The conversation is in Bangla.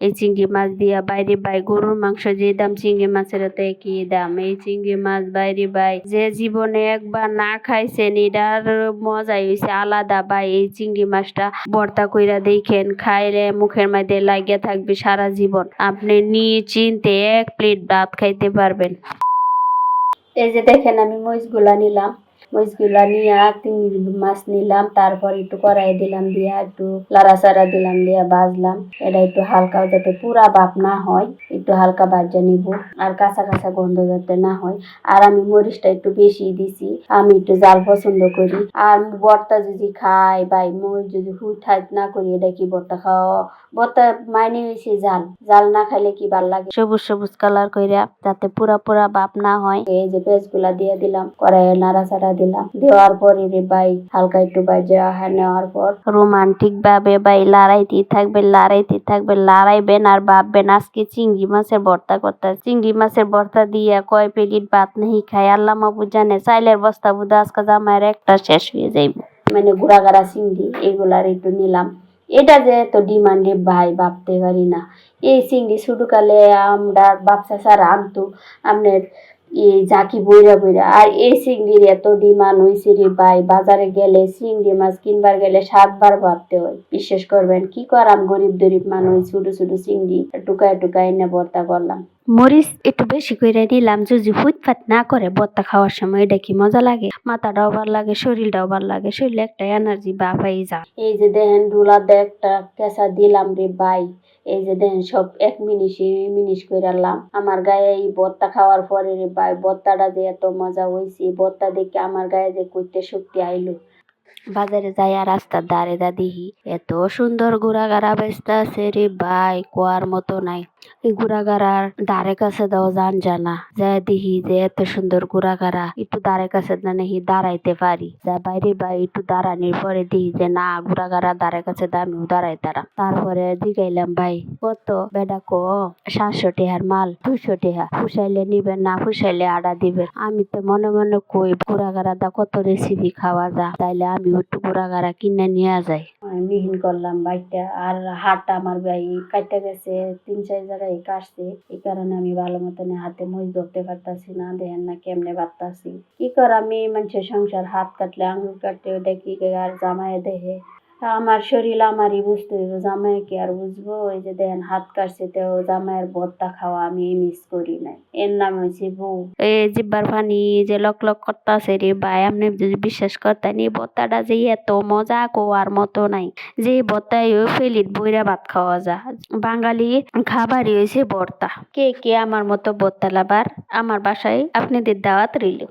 এই চিংড়ি মাছ দিয়া বাইরে বাই গরুর মাংস যে দাম চিংড়ি মাছের তো একই দাম। এই চিংড়ি মাছ বাইরে বাই যে জীবনে একবার না খাইছেন, এটার মজাই হয়েছে আলাদা। বাই এই চিংড়ি মাছটা ভর্তা কইরা দেখেন, খাইলে মুখের মধ্যে লাগিয়া থাকবে সারা জীবন। আপনি নিয়ে চিনতে এক প্লেট ভাত খাইতে পারবেন। এই যে দেখেন আমি মরিচগুলা নিলাম। মরিচগুলা নিয়ে চিংড়ি মাছ নিলাম, তারপর একটু কড়াই দিলাম দিয়া, একটু লাড়াচাড়া দিলাম দিয়া ভাজলাম এটা একটু হালকা যাতে পুরা বাপ না হয়, একটু হালকা নিব, আর কাঁচা কাঁচা গন্ধ যাতে না হয়। আর আমি মরিচটা একটু বেশি দিছি, আমি একটু জাল পছন্দ করি। আর ভর্তা যদি খাই, বা মরিচ যদি হুই ঠাইট না করি, এটা কি ভর্তা খাওয়া? ভর্তা মাইনে হয়েছে জাল। জাল না খাইলে কি ভালো লাগে? সবুজ সবুজ কালার কইরা যাতে পুরা পুরা বাপ না হয়। এই যে পেঁয়াজ দিয়ে দিলাম কড়াইয়ে নাড়াচাড়া দিলাম। দেওয়ার পরে রে ভাই, হালকা একটু বাজা হ্যাঁ নেওয়ার পর রোমান্টিক ভাবে ভাই লড়াইতে থাকবে লড়াইতে থাকবে, লড়াইবেন আর ভাববেন আজকে চিংড়ি মাছের ভর্তা করতে। চিংড়ি মাছের ভর্তা দিয়ে কয় প্লেট ভাত নেই খাই আল্লাহ মাবু জানে, চাইলের বস্তা বুধ আজকে জামাইয়ের একটা শেষ হয়ে যাইব। মানে গুড়াগাড়া চিংড়ি এগুলার একটু নিলাম। এটা যে এত ডিমান্ডে ভাই, ভাবতে পারি না। এই চিংড়ি ছোটকালে আমরা বাচ্চা ছাড়া আনতো, আপনার এই জাকি বইরা বইরা। আর এই চিংড়ির এত ডিমান্ড হয়েছে রে ভাই, বাজারে গেলে চিংড়ি মাছ কিনবার গেলে সাতবার ভাবতে হয়। বিশ্বাস করবেন, কি করাম গরিব দরিব মানুষ ছোট ছোট চিংড়ি টুকায় টুকায় এনে ভর্তা করলাম। মরিচ একটু বেশি করে নিলাম যদি ফুটফাট না করে ভর্তা খাওয়ার সময়, এটা কি মজা লাগে? মাথাটাও ভালো লাগে, শরীরটাও ভালো লাগে, শরীরে একটা এনার্জি বা পাই যা এই যে দেখেন ডুলাতে একটা কেঁচা দিলাম রে ভাই। এই যে দেখেন সব এক মিনিটে মিনিট করে আমার গায়ে এই বত্তা খাওয়ার পরে রে ভাই, ভর্তাটা যে এত মজা হয়েছে বত্তা দেখে আমার গায়ে যে করতে শক্তি আইলো। বাজারে যাইয়া রাস্তার ধারে দা দেখি, এত সুন্দর গুড়াগাড়া বেচতে আছে রে ভাই, কোয়ার মতো নাই। এই গুড়াগাড়ার ধারে কাছে দাও জান জানা। যা দেখি যে এত সুন্দর গুড়াগাড়া একটু ধারে কাছে না দাঁড়াইতে পারি। যা বাইরে বাই একটু দাঁড়ানোর পরে দেখি যে না গুড়াগাড়া ধারে কাছে দামিও দাঁড়াই তারা। তারপরে জিগাইলাম, ভাই, কত? বেডা ক? সাতশো টেহার মাল দুশো টেহা। ফুসাইলে নিবেন না, ফুসাইলে আডা দিবেন। আমি তো মনে মনে কই গুড়াগাড়া দা কত রেসিপি খাওয়া যা তাইলে আমি একটু গুড়াগাড়া কিনে নিয়ে যাই মিহিন করলাম বাইকটা আর হাতটা আমার ভাই কাটতে গেছে, তিন, চার জায়গায় কাটছে। এই কারণে আমি ভালো মতন হাতে মই ধরতে পারতাছি না, দেখেন না কেমনে পারতাছি কি কর আমি মানুষের সংসার, হাত কাটলে, আঙুল কাটলে ওটা কি আর জামায় দেহে। আমার শরীর আমারই বুঝতে হইব জামাই কি আর বুঝব? ওই যে দেখেন, হাত কাটছে তো জামাইয়ের ভর্তা খাওয়া আমি মিস করি নাই। এর নাম হয়েছে বউ। এই জিব্বার পানি যে লক লক করতেছে রে ভাই, আপনি যদি বিশ্বাস করতেন, এই ভর্তাটা যে এত মজা কোয়ার মতো নাই। যে ভর্তায় ফেলিত বইরা ভাত খাওয়া যা। বাঙালি খাবারই হয়েছে ভর্তা। কে কে আমার মতো ভর্তা লাবার আমার বাসায় আপনাদের দাওয়াত রইল।